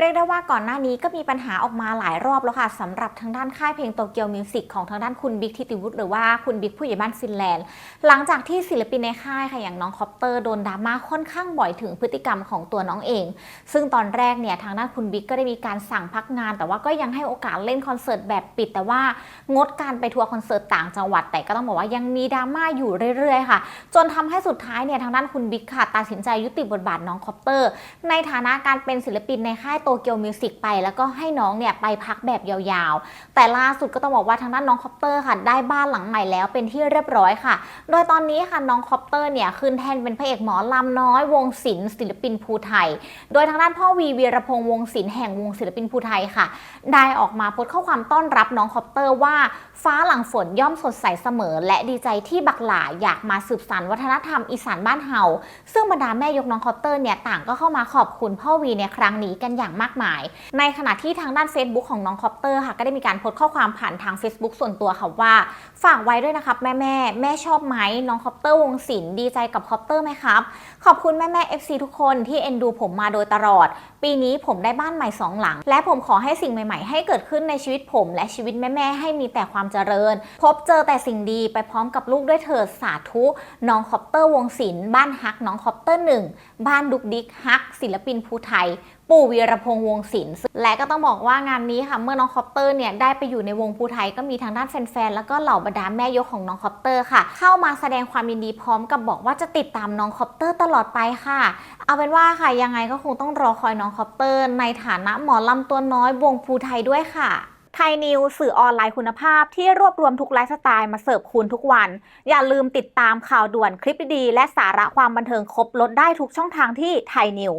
เรียกได้ว่าก่อนหน้านี้ก็มีปัญหาออกมาหลายรอบแล้วค่ะสำหรับทางด้านค่ายเพลงโตเกียวมิวสิกของทางด้านคุณบิ๊กทิติวุฒิหรือว่าคุณบิ๊กผู้ใหญ่บ้านฟินแลนด์ หลังจากที่ศิลปินในค่ายค่ะอย่างน้องคอปเตอร์โดนดราม่าค่อนข้างบ่อยถึงพฤติกรรมของตัวน้องเอง ซึ่งตอนแรกเนี่ยทางด้านคุณบิ๊กก็ได้มีการสั่งพักงาน แต่ว่าก็ยังให้โอกาสเล่นคอนเสิร์ตแบบปิด แต่ว่างดการไปทัวร์คอนเสิร์ตต่างจังหวัด แต่ก็ต้องบอกว่ายังมีดราม่าอยู่เรื่อยๆค่ะ จนทำให้สุดท้ายเนี่ยทางด้านคุณบิ๊กค่ะตัดสินใจยุติบทบาทน้องคอปเตอร์ ในฐานะการเป็นศิลปินในค่ายโตเกียวมิวสิกไป แล้วก็ให้น้องเนี่ยไปพักแบบยาวๆ แต่ล่าสุดก็ต้องบอกว่าทางด้านน้องคอปเตอร์ค่ะได้บ้านหลังใหม่แล้วเป็นที่เรียบร้อยค่ะ โดยตอนนี้ค่ะน้องคอปเตอร์เนี่ยขึ้นแทนเป็นพระเอกหมอลำน้อยวงศิลป์ศิลปินภูไทย โดยทางด้านพ่อวีวีรพงษ์วงศิลป์แห่งวงศิลปินภูไทยค่ะ ได้ออกมาโพสต์ข้อความต้อนรับน้องคอปเตอร์ว่าฟ้าหลังฝนย่อมสดใสเสมอ และดีใจที่บักหลาอยากมาสืบสานวัฒนธรรมอีสานบ้านเฮาซึ่งบรรดาแม่ยกน้องคอปเตอร์เนี่ยต่างก็เข้ามาขอบคุณพ่อวีในครั้งนี้กันอย่างมากมาย ในขณะที่ทางด้าน Facebook ของน้องคอปเตอร์ค่ะก็ได้มีการโพสต์ข้อความผ่านทาง Facebook ส่วนตัวค่ะว่า ฝากไว้ด้วยนะครับแม่แม่แม่ชอบไหมน้องคอปเตอร์วงศิลป์ดีใจกับคอปเตอร์ไหมครับ ขอบคุณแม่แม่ FC ทุกคนที่เอ็นดูผมมาโดยตลอด ปีนี้ผมได้บ้านใหม่สองหลัง และผมขอให้สิ่งใหม่ ๆ ให้เกิดขึ้นในชีวิตผมและชีวิตแม่ๆให้มีแต่ความเจริญ พบเจอแต่สิ่งดีไปพร้อมกับลูกด้วยเถิดสาธุน้องคอปเตอร์วงศิลป์บ้านฮักน้องคอปเตอร์หนึ่งบ้านดุกดิกฮักศิลปินภูไทย ปู่วีรพงษ์วงศิลป์และก็ต้องบอกว่างานนี้ค่ะเมื่อน้องคอปเตอร์เนี่ยได้ไปอยู่ในวงภูไทยก็มีทางด้านแฟนๆแล้วก็เหล่าบรรดาแม่ยกของน้องคอปเตอร์ค่ะ เข้ามาแสดงความยินดีพร้อมกับบอกว่าจะติดตามน้องคอปเตอร์ตลอดไปค่ะ เอาเป็นว่าค่ะยังไงก็คงต้องรอคอยน้องคอปเตอร์ ในฐานะหมอลำตัวน้อยวงภูไทยด้วยค่ะไทยนิวสื่อออนไลน์คุณภาพที่รวบรวมทุกไลฟ์สไตล์มาเสิร์ฟคุณทุกวัน อย่าลืมติดตามข่าวด่วนคลิปดีๆและสาระความบันเทิงครบลดได้ทุกช่องทางที่ไทยนิว